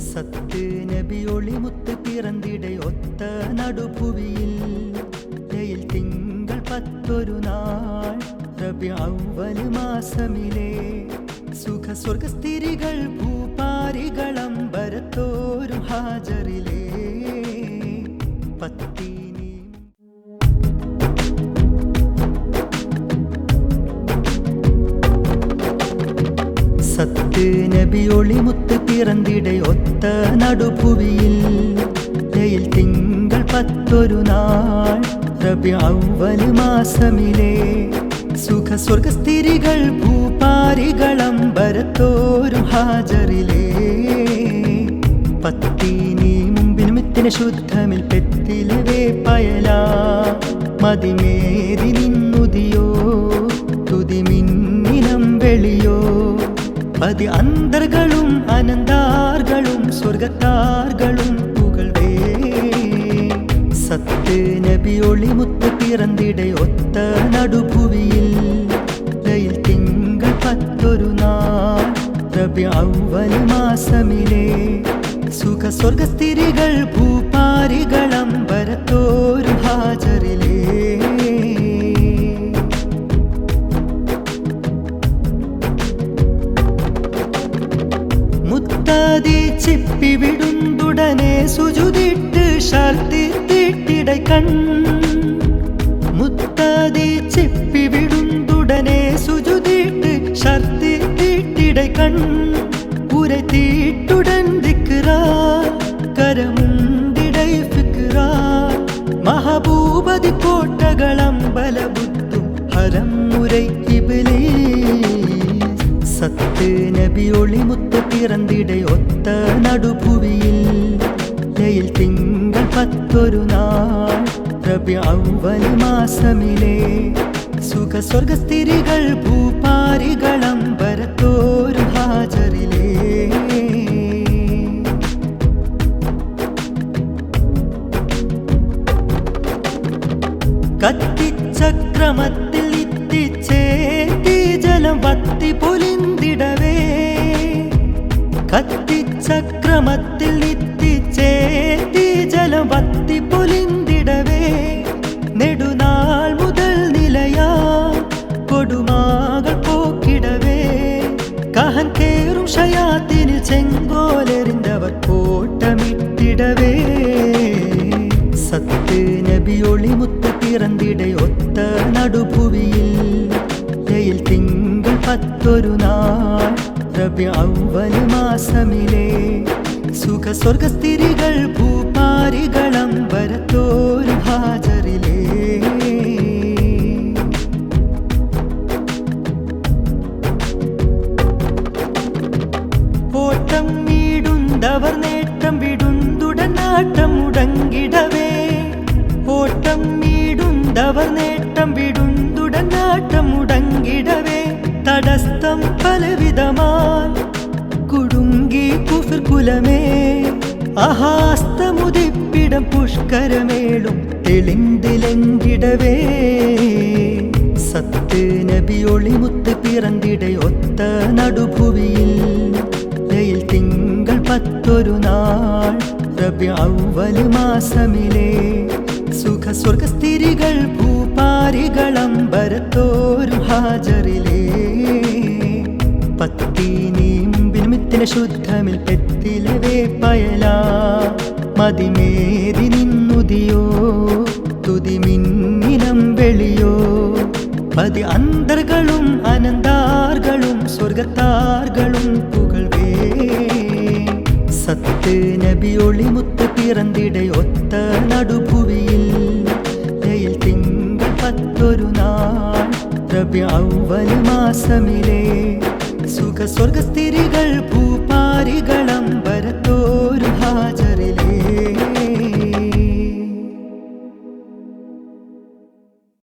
സത്ത് നബി ഒളിമുത്ത് പിറന്നിടെ ഒത്ത നടുഭുവിയിൽ ലയിൽ തിങ്കൾ പത്തൊരു നാൾ റബി ഔവൽ മാസമിലെ. സുഖ സ്വർഗസ്ഥിരികൾ ഭൂപാരികളമ്പരത്തോരും ഹാജറിലേ പത്തിനി സത്ത് ഒളിമുത്ത് മുത്ത് പിറന്നിടെ ഒത്ത നടുഭുവിയിൽ ലയിൽ തിങ്കൾ പത്തൊരു നാൾ റബി ഔവൽ മാസമിലെ. സുഖ സ്വർഗസ്ഥിരികൾ വരത്തോരു ഹാജറിലേ. പത്തിനി മുമ്പിനും മിത്തിന് ശുദ്ധമിൽ പെത്തിലവേ പയലാ. മതിമേരി നിന്നുതിയോ തുതിമിന്നിനം വെളിയോ. പതി അന്തർകളും അനന്താർകളും സ്വർഗത്താർകളും പുകൾവേ. സത്ത് നബിയൊളി മുത്ത് പിറന്നിടെ ഒത്ത നടുപുവിയിൽ ലയിൽ തിങ്കൾ പത്തൊരു റബി ഔവൽ മാസമിലെ. സുഖ സ്വർഗസ്ഥിരികൾ ഭൂപാരികളമ്പരത്തോരും ഹാജറിലേ. സുജുതിട്ട് ശാൽത്തിട്ടിട കൺ. മുത്താതി ചിപ്പി വിടുന്നുടനെ സുജുതിട്ട് ശർത്തിട്ടിട കൺ. ഉരത്തിട്ടുടൻ ദിക്റാ കരമുണ്ടിടൈ ഫിക്റാ. മഹബൂബതി കോട്ടകളമ്പലബുദ്ധും ഹരം മുறை സത്ത് നബിയൊളി മുത്ത് പിറന്നിടെ ഒത്ത നടുഭുവിയിൽ. ലയിൽ തിങ്കൾ പത്തൊരു നാൾ മാസമിലെ. സുഖ സ്വർഗസ്ഥിരികൾ വരത്തോരു ഹാജറിലേ കത്തിച്ചക്രമത്തിൽ ഇത്തിച്ചേത്തി ജലം വത്തി പൊലിന്തിടവേ കത്തിച്ചക്രമത്തിൽ ഷയാത്തിന് ചെങ്കോലെറിന്തവർ കോട്ടമിട്ടിടവേ. സത്ത് നബി ഒളിമുത്ത് പിറന്നിടെ ഒത്ത നടുഭുവിയിൽ ലയിൽ തിങ്കൾ പത്തൊരു നാൾ റബി ഔവൽ മാസമിലെ. സുഖ സ്വർഗസ്ഥിരികൾ മുടങ്ങിടവേ. ഓട്ടം വീടുന്തവർ നേട്ടം വിടുന്തുടൻ നാട്ടം മുടങ്ങിടവേ. തടസ്തം പലവിധമാൻ കുടുങ്ങി കുഫിർ കുലമേ. അഹാസ്തമുതിപ്പിടം പുഷ്കരമേളും തെളിന്തിലെങ്കിടവേ. സത്ത് നബി ഒളിമുത്ത് പിറന്നിടെ ഒത്ത നടുഭുവിയിൽ. തിങ്കൾ പത്തൊരു നാൾ റബി ഔവൽ മാസമിലെ സുഖ സ്വർഗസ്ഥിരികൾ ഭൂപാരികളമ്പരത്തോരും ഹാജറിലേ. പത്തിനി മുമ്പിൽ മിത്തിന ശുദ്ധമിൽ പെത്തിലവേ പയലാ. മതിമേരി നിന്നുതിയോ തുതിമിന്നിനം വെളിയോ. പതി അന്തർകളും അനന്താർകളും സ്വർഗത്താർകളും സത്ത് നബിയൊളി മുത്ത് പിറന്നിടെ ഒത്ത നടുഭുവിയിൽ ലയിൽ തിങ്കൾ പത്തൊരു നാൾ റബി മാസമിലെ സുഖ സ്വർഗ